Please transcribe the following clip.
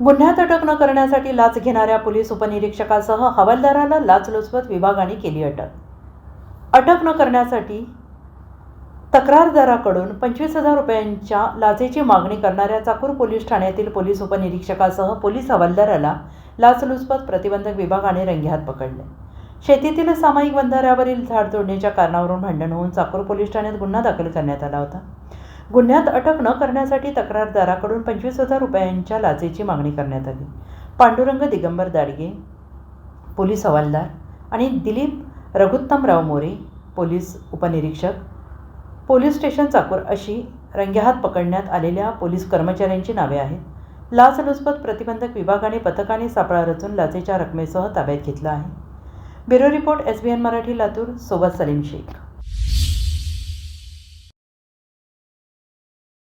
गुन्ह्यात अटक न करण्यासाठी लाच घेणाऱ्या पोलीस उपनिरीक्षकासह हवालदाराला लाचलुचपत विभागाने केली अटक. अटक न करण्यासाठी तक्रारदाराकडून पंचवीस हजार रुपयांच्या लाचेची मागणी करणाऱ्या चाकूर पोलीस ठाण्यातील पोलीस उपनिरीक्षकासह पोलीस हवालदाराला लाचलुचपत प्रतिबंधक विभागाने रंगेहात पकडले. शेतीतील सामायिक बंधाऱ्यावरील झाड तोडण्याच्या कारणावरून भांडण होऊन चाकूर पोलीस ठाण्यात गुन्हा दाखल करण्यात आला होता. गुन्ह्यात अटक न करण्यासाठी तक्रारदाराकडून पंचवीस हजार रुपयांच्या लाचेची मागणी करण्यात आली. पांडुरंग दिगंबर दाडगे पोलीस हवालदार आणि दिलीप रघुत्तमराव मोरे पोलीस उपनिरीक्षक पोलीस स्टेशन चाकूर अशी रंगेहात पकडण्यात आलेल्या पोलीस कर्मचाऱ्यांची नावे आहेत. लाचलुचपत प्रतिबंधक विभागाने पथकाने सापळा रचून लाचेच्या रकमेसह ताब्यात घेतला आहे. Bureau report S B N Marathi Latur सोबत सलीम शेख.